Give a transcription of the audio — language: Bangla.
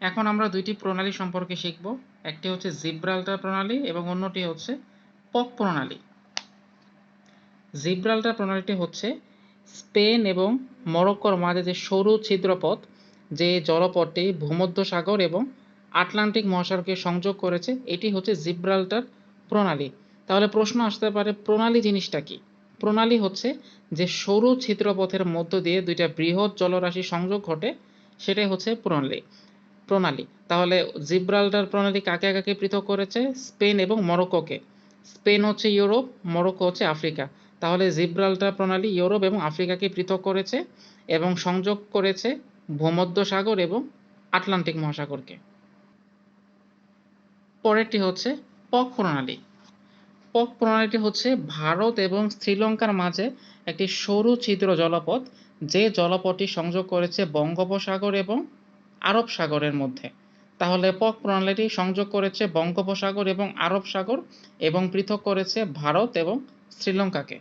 এখন আমরা দুইটি প্রণালী সম্পর্কে শিখব। একটি হচ্ছে জিব্রাল্টার প্রণালী এবং অন্যটি হচ্ছে পক প্রণালী। জিব্রাল্টার প্রণালীটি হচ্ছে স্পেন এবং মরক্কোর মাঝে যে সরু ছিদ্রপথ, যে জলপথটি ভূমধ্যসাগর এবং আটলান্টিক মহাসাগরকে সংযোগ করেছে, এটি হচ্ছে জিব্রাল্টার প্রণালী। তাহলে প্রশ্ন আসতে পারে, প্রণালী জিনিসটা কি? প্রণালী হচ্ছে যে সরু ছিদ্রপথের মধ্য দিয়ে দুইটা বৃহৎ জলরাশি সংযোগ ঘটে, সেটাই হচ্ছে প্রণালী। প্রণালী। তাহলে জিব্রাল্টার প্রণালী কাকে কাকে পৃথক করেছে? স্পেন এবং মরক্কোকে। স্পেন হচ্ছে ইউরোপ, মরক্কো হচ্ছে আফ্রিকা। তাহলে জিব্রাল্টার প্রণালী ইউরোপ এবং আফ্রিকাকে পৃথক করেছে এবং সংযোগ করেছে ভূমধ্যসাগর এবং আটলান্টিক মহাসাগরকে। পরেরটি হচ্ছে পক প্রণালী। পক প্রণালীটি হচ্ছে ভারত এবং শ্রীলঙ্কার মাঝে একটি সরু ছিদ্র জলপথ, যে জলপথটি সংযোগ করেছে বঙ্গোপসাগর এবং আরব সাগরের মধ্যে। তাহলে পক প্রণালীটি সংযোগ করেছে বঙ্গোপসাগর এবং আরব সাগর এবং পৃথক করেছে ভারত এবং শ্রীলঙ্কাকে।